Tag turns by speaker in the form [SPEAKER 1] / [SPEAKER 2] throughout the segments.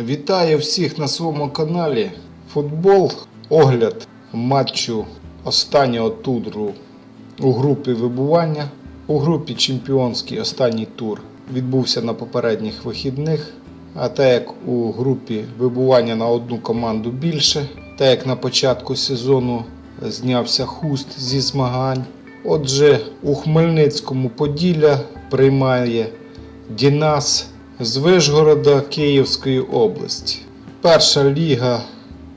[SPEAKER 1] Вітаю всіх на своєму каналі. Футбол, огляд матчу останнього туру у групі вибування. У групі чемпіонський останній тур відбувся на попередніх вихідних. А так як у групі вибування на одну команду більше, так як на початку сезону знявся хуст зі змагань. Отже, у Хмельницькому Поділля приймає Дінас з Вишгорода Київської області. Перша ліга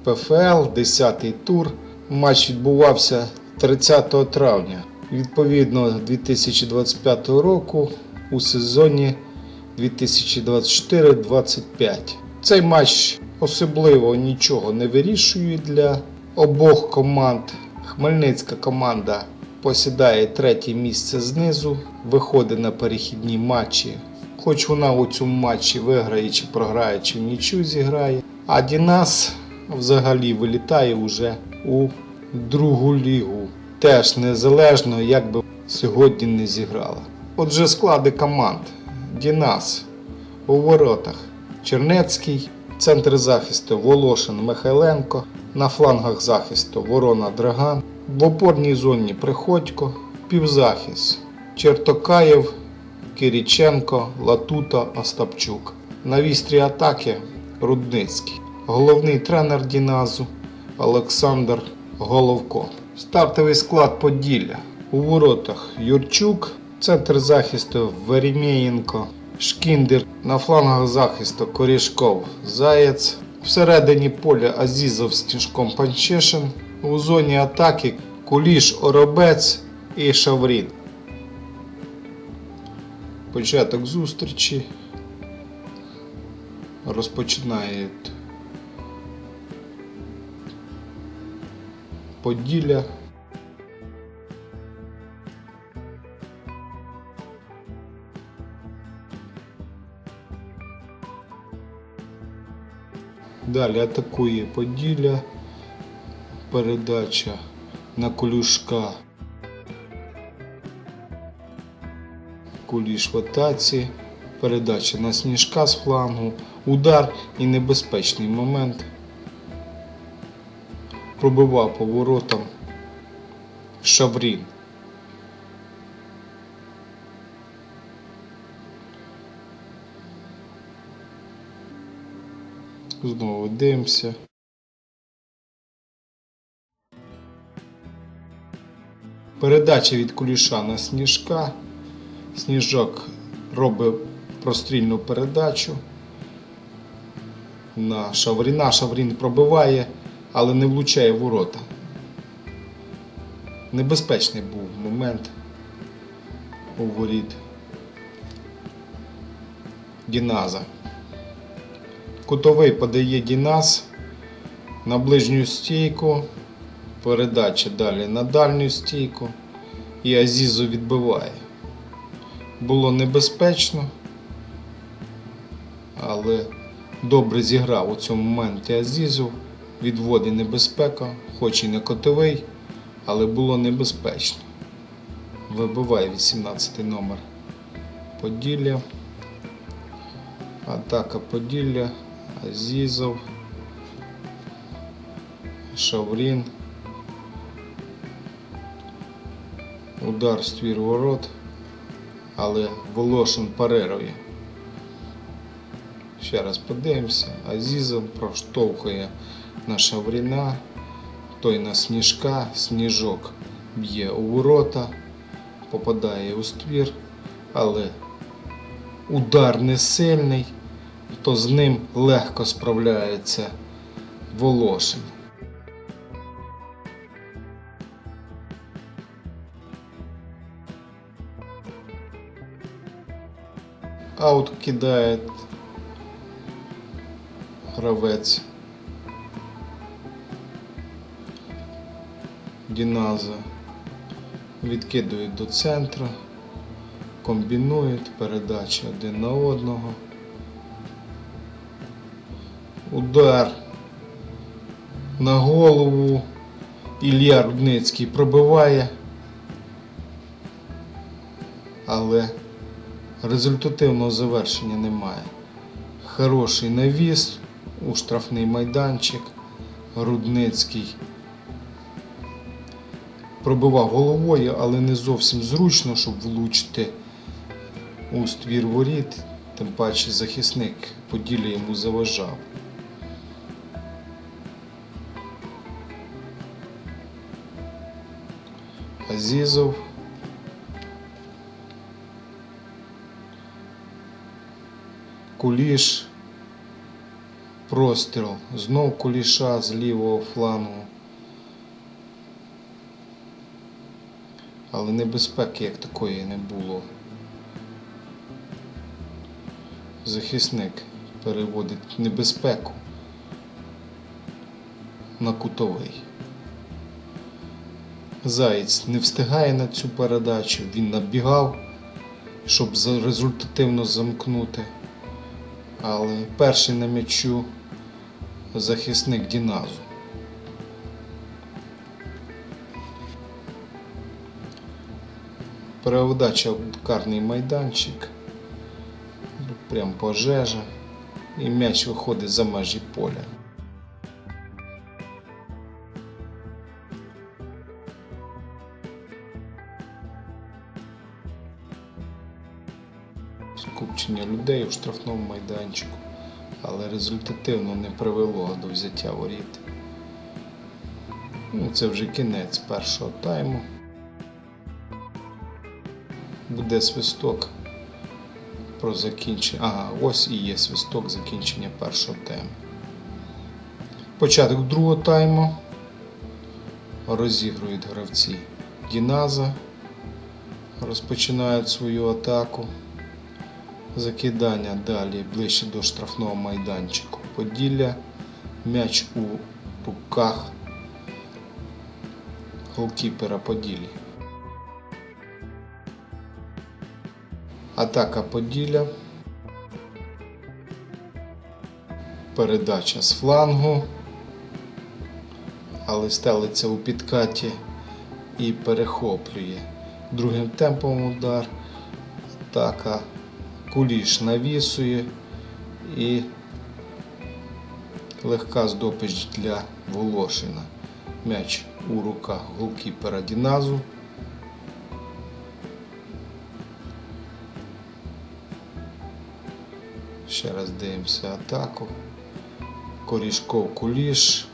[SPEAKER 1] ПФЛ, 10-й тур. Матч відбувався 30 травня, відповідно 2025 року у сезоні 2024-25. Цей матч особливо нічого не вирішує для обох команд. Хмельницька команда посідає третє місце знизу, виходить на перехідні матчі. Хоч вона у цьому матчі виграє чи програє, чи в нічу зіграє. А Дінас взагалі вилітає вже у другу лігу. Теж незалежно, як би сьогодні не зіграла. Отже, склади команд. Дінас у воротах Чернецький, центр захисту Волошин Михайленко, на флангах захисту Ворона Драган, в опорній зоні Приходько, півзахист Чертокаєв, Кириченко, Латута, Остапчук. На вістрі атаки Рудницький. Головний тренер Діназу Олександр Головко. Стартовий склад Поділля. У воротах Юрчук, центр захисту Веремєєнко, Шкіндер, на флангах захисту Корішков, Заєць. Всередині поля Азізов з Тішком Панчешин. У зоні атаки Куліш Оробець і Шаврін. Початок зустрічі. Розпочинають Поділля. Далі атакує Поділля. Передача на Колюшка. Куліш в атаці. Передача на сніжка з флангу. Удар і небезпечний момент. Пробивав по воротам Шаврін. Знову дивимося. Передача від куліша на сніжка. Сніжок робить прострільну передачу на Шавріна. Шаврін пробиває, але не влучає в ворота. Небезпечний був момент у воріт Діназа. Кутовий подає Діназ на ближню стійку. Передача далі на дальню стійку. І Азізу відбиває. Було небезпечно, але добре зіграв у цьому моменті Азізов. Відводить небезпека, хоч і не котовий, але було небезпечно. Вибиває 18 номер Поділля. Атака Поділля, Азізов, Шаврін. Удар в ствір ворот, але Волошин парирує. Ще раз подивимося. Азізов проштовхує на Шавріна, той на сніжка, сніжок б'є у ворота, попадає у ствір, але удар не сильний, то з ним легко справляється Волошин. Аут кидає гравець Діназа. Відкидують до центру, комбінують передачі один на одного. Удар на голову. Ілля Рудницький пробиває, але результативного завершення немає. Хороший навіс у штрафний майданчик. Рудницький пробивав головою, але не зовсім зручно, щоб влучити у ствір воріт. Тим паче захисник Поділля йому заважав. Азізов. Куліш. Простріл. Знов куліша з лівого флангу. Але небезпеки як такої не було. Захисник переводить небезпеку на кутовий. Заєць не встигає на цю передачу, він набігав, щоб результативно замкнути. Але перший на м'ячу захисник Діназу. Переудача в карний майданчик. Прям пожежа. І м'яч виходить за межі поля. Скупчення людей у штрафному майданчику, але результативно не привело до взяття воріт. Ну, це вже кінець першого тайму. Буде свисток про закінчення. Ага, ось і є свисток закінчення першого тайму. Початок другого тайму. Розігрують гравці Діназа. Розпочинають свою атаку. Закидання далі ближче до штрафного майданчику. Поділля. М'яч у руках голкіпера Поділля. Атака Поділля. Передача з флангу. Але стелиться у підкаті і перехоплює. Другим темпом удар. Атака. Куліш навісує і легка здобич для Волошина. М'яч у руках голкіпера Діназу. Ще раз дивимося атаку. Корішков куліш.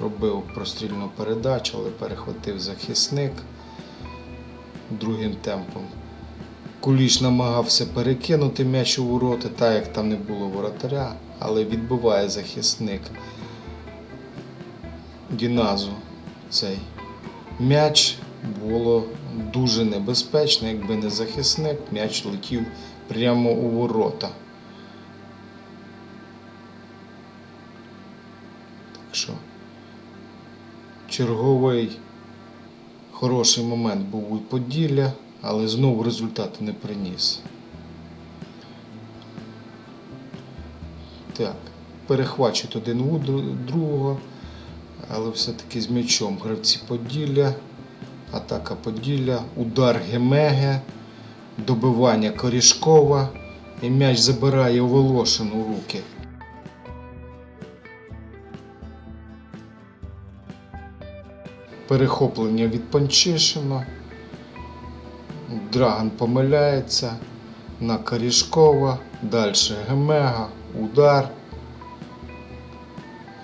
[SPEAKER 1] Робив прострільну передачу, але перехватив захисник другим темпом. Куліш намагався перекинути м'яч у ворота, так як там не було воротаря, але відбиває захисник Діназу цей м'яч. Було дуже небезпечно, якби не захисник, м'яч летів прямо у ворота. Так що черговий хороший момент був у Поділля, але знову результату не приніс. Так, перехвачують один у другого, але все-таки з м'ячом гравці Поділля, атака Поділля, удар Гемеге, добивання Корішкова і м'яч забирає у Волошин у руки. Перехоплення від Панчишина. Драган помиляється на Корішкова, далі Гемега, удар.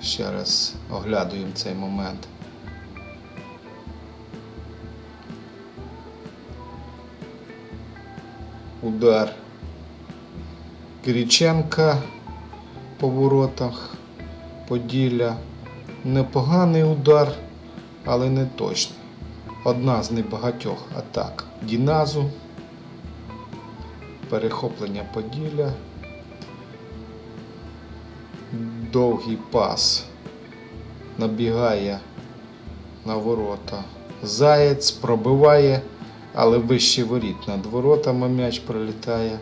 [SPEAKER 1] Ще раз оглядуємо цей момент. Удар Кириченка по воротах Поділля. Непоганий удар, але не точний. Одна з небагатьох атак Діназу. Перехоплення Поділля. Довгий пас. Набігає на ворота. Заєць пробиває, але вище воріт над воротами м'яч пролітає.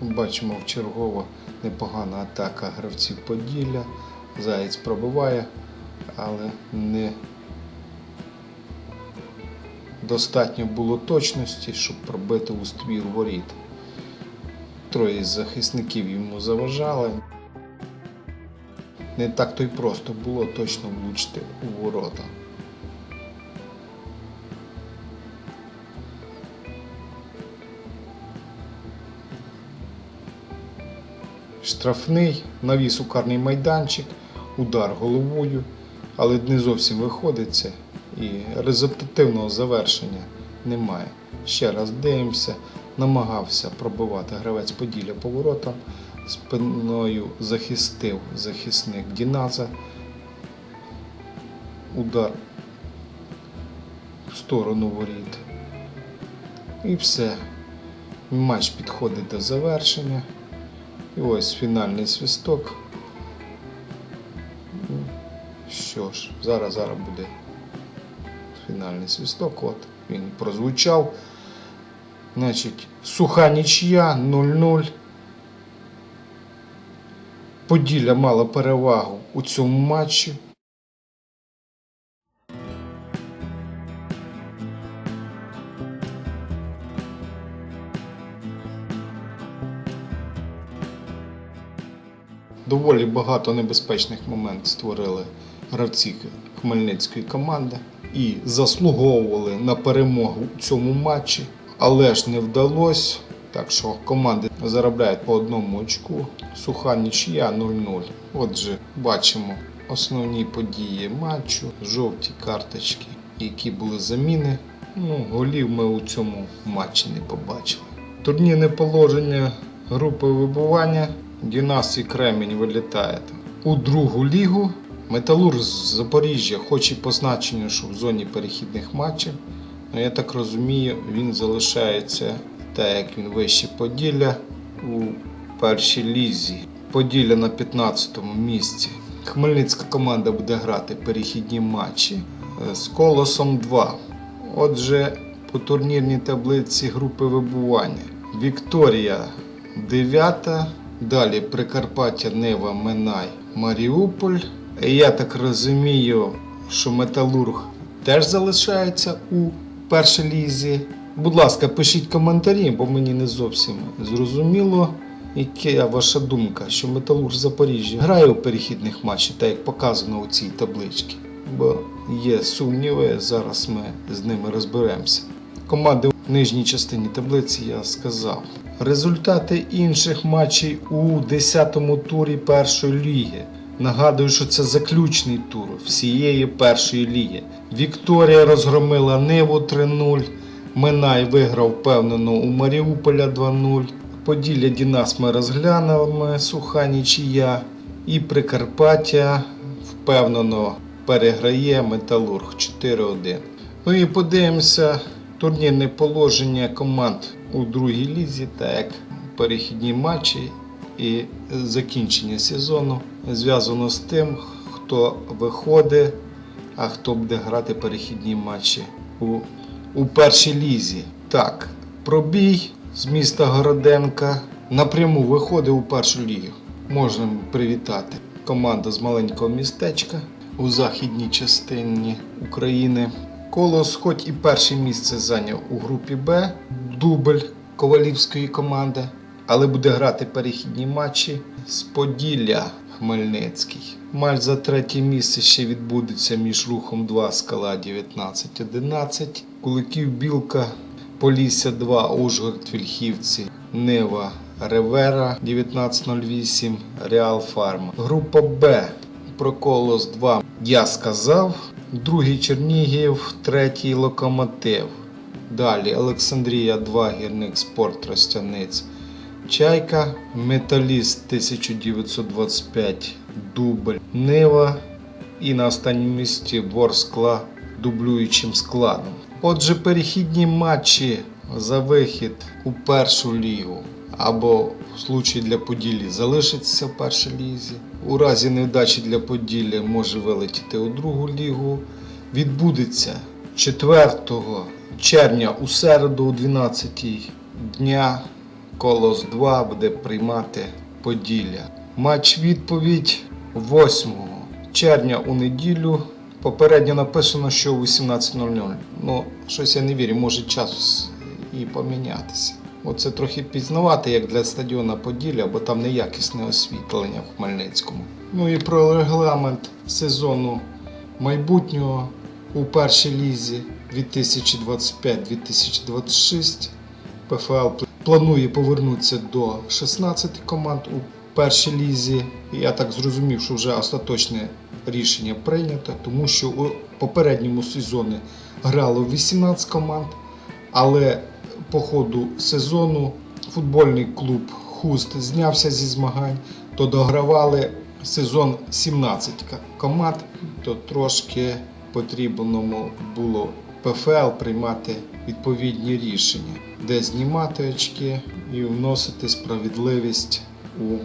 [SPEAKER 1] Бачимо вчергово непогана атака гравців Поділля. Заєць пробиває, але не достатньо було точності, щоб пробити у ствір воріт. Троє з захисників йому заважали. Не так то й просто було точно влучити у ворота. Штрафний, навіс у карний майданчик, удар головою, але не зовсім виходиться і результативного завершення немає. Ще раз дивимося, намагався пробивати гравець Поділля поворотом, спиною захистив захисник Діназа. Удар в сторону воріт. І все. Матч підходить до завершення. І ось фінальний свисток. Ну, Що ж, зараз зараз буде фінальний свисток. От він прозвучав. Значить, суха нічия 0-0. Поділля мала перевагу у цьому матчі. Доволі багато небезпечних моментів створили гравці хмельницької команди і заслуговували на перемогу у цьому матчі, але ж не вдалося. Так що команди заробляють по одному очку. Суха нічия 0-0. Отже, бачимо основні події матчу, жовті карточки, які були заміни. Ну, голів ми у цьому матчі не побачили. Турнірне положення групи вибування. Дінас і Кремінь вилітає у другу лігу. Металург з Запоріжжя, хоч і позначення, що в зоні перехідних матчів, але я так розумію, він залишається так, як він вище Поділля у першій лізі. Поділля на 15-му місці. Хмельницька команда буде грати перехідні матчі е, з колосом 2. Отже, по турнірній таблиці групи вибування. Вікторія 9. Далі Прикарпаття, Нива, Минай, Маріуполь. Я так розумію, що Металург теж залишається у першій лізі. Будь ласка, пишіть коментарі, бо мені не зовсім зрозуміло, яка ваша думка, що Металург Запоріжжя грає у перехідних матчах, так як показано у цій табличці. Бо є сумніви, зараз ми з ними розберемося. Команди в нижній частині таблиці я сказав. Результати інших матчів у 10-му турі першої ліги. Нагадую, що це заключний тур всієї першої ліги. Вікторія розгромила Ниву 3-0. Минай виграв впевнено у Маріуполя 2-0. Поділля Дінас ми розглянули, суха нічия. І Прикарпаття впевнено переграє Металург 4-1. Ну і подивимося турнірне положення команд у другій лізі, так як перехідні матчі і закінчення сезону зв'язано з тим, хто виходить, а хто буде грати перехідні матчі у, у першій лізі. Так, пробій з міста Городенка напряму виходить у першу лігу. Можемо привітати команду з маленького містечка у західній частині України. Колос, хоч і перше місце зайняв у групі Б, дубль ковалівської команди, але буде грати перехідні матчі з Поділля Хмельницький. Матч за третє місце ще відбудеться між рухом 2 скала 19-11, Куликів Білка, Полісся 2, Ужгород Вільхівці, Нива Ревера 1908, Реал Фарма. Група Б. Про Колос 2 я сказав. Другий Чернігів, третій Локомотив. Далі Олександрія 2, гірник спорт Тростяниць. Чайка, Металіст 1925, Дубль, Нива і на останньому місці Ворскла дублюючим складом. Отже, перехідні матчі за вихід у першу лігу або в случаї для Поділлі залишиться в першій лізі. У разі невдачі для Поділля може вилетіти у другу лігу. Відбудеться 4 червня у середу о 12 дня. Колос 2 буде приймати Поділля. Матч відповідь 8 червня у неділю Попередньо написано, що о 18.00. Ну, щось я не вірю, може час і помінятися. Оце трохи пізнавати, як для стадіона Поділля, бо там неякісне освітлення в Хмельницькому. Ну і про регламент сезону майбутнього у першій лізі 2025-2026. ПФЛ планує повернутися до 16 команд у першій лізі. Я так зрозумів, що вже остаточне рішення прийнято, тому що у попередньому сезоні грало 18 команд, але по ходу сезону футбольний клуб Хуст знявся зі змагань, то догравали сезон 17 ка- команд, то трошки потрібно було ПФЛ приймати відповідні рішення, де знімати очки і вносити справедливість у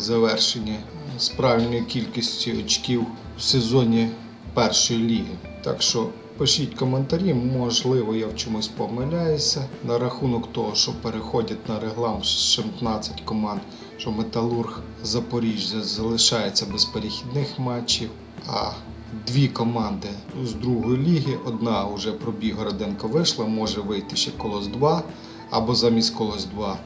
[SPEAKER 1] завершення з правильною кількістю очків в сезоні першої ліги. Так що пишіть коментарі, можливо, я в чомусь помиляюся на рахунок того, що переходять на регламент 16 команд, що Металург Запоріжжя залишається без перехідних матчів. А дві команди з другої ліги, одна вже про Городенко вийшла, може вийти ще колос 2, або замість колос 2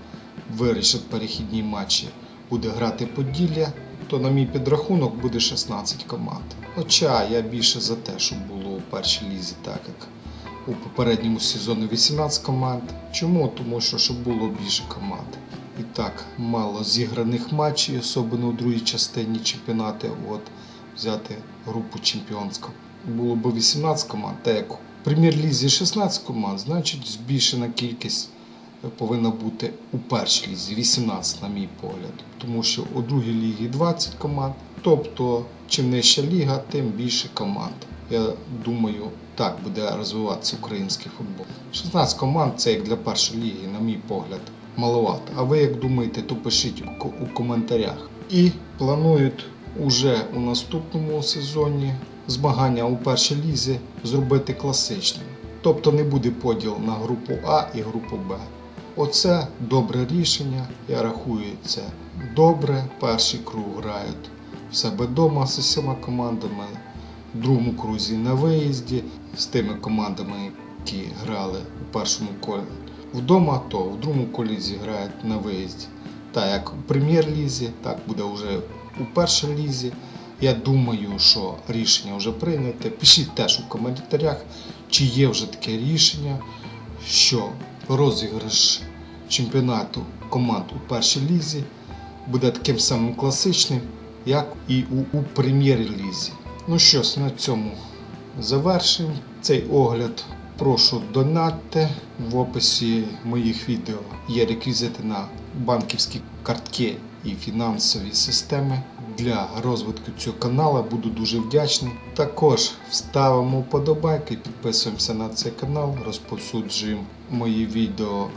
[SPEAKER 1] вирішить перехідні матчі, буде грати Поділля, то на мій підрахунок буде 16 команд. Хоча я більше за те, щоб було у першій лізі, так як у попередньому сезоні 18 команд. Чому? Тому що щоб було більше команд. І так, мало зіграних матчів, особливо у другій частині чемпіонату. От взяти групу чемпіонську. Було б 18 команд, так як у прем'єр-лізі 16 команд, значить збільшена кількість повинна бути у першій лізі 18, на мій погляд. Тому що у другій лігі 20 команд. Тобто, чим нижча ліга, тим більше команд. Я думаю, так буде розвиватися український футбол. 16 команд це як для першої ліги, на мій погляд, маловато. А ви як думаєте, то пишіть у коментарях. І планують уже у наступному сезоні змагання у першій лізі зробити класичним. Тобто не буде поділ на групу А і групу Б. Оце добре рішення. Я рахую це добре. Перший круг грають в себе вдома з усіма командами, другому крузі на виїзді з тими командами, які грали у першому колі вдома, то в другому колі зіграють на виїзді. Так як у прем'єр-лізі, так буде вже у першій лізі. Я думаю, що рішення вже прийняте. Пишіть теж у коментарях, чи є вже таке рішення, що розіграш чемпіонату команд у першій лізі буде таким самим класичним, як і у, у прем'єр-лізі. Ну що ж, на цьому завершимо цей огляд. Прошу донатьте. В описі моїх відео є реквізити на банківські картки і фінансові системи. Для розвитку цього каналу буду дуже вдячний. Також ставимо вподобайки, підписуємося на цей канал, розповсюджуємо мої відео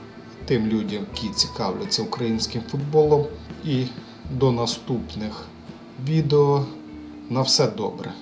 [SPEAKER 1] тим людям, які цікавляться українським футболом. І до наступних відео. На все добре.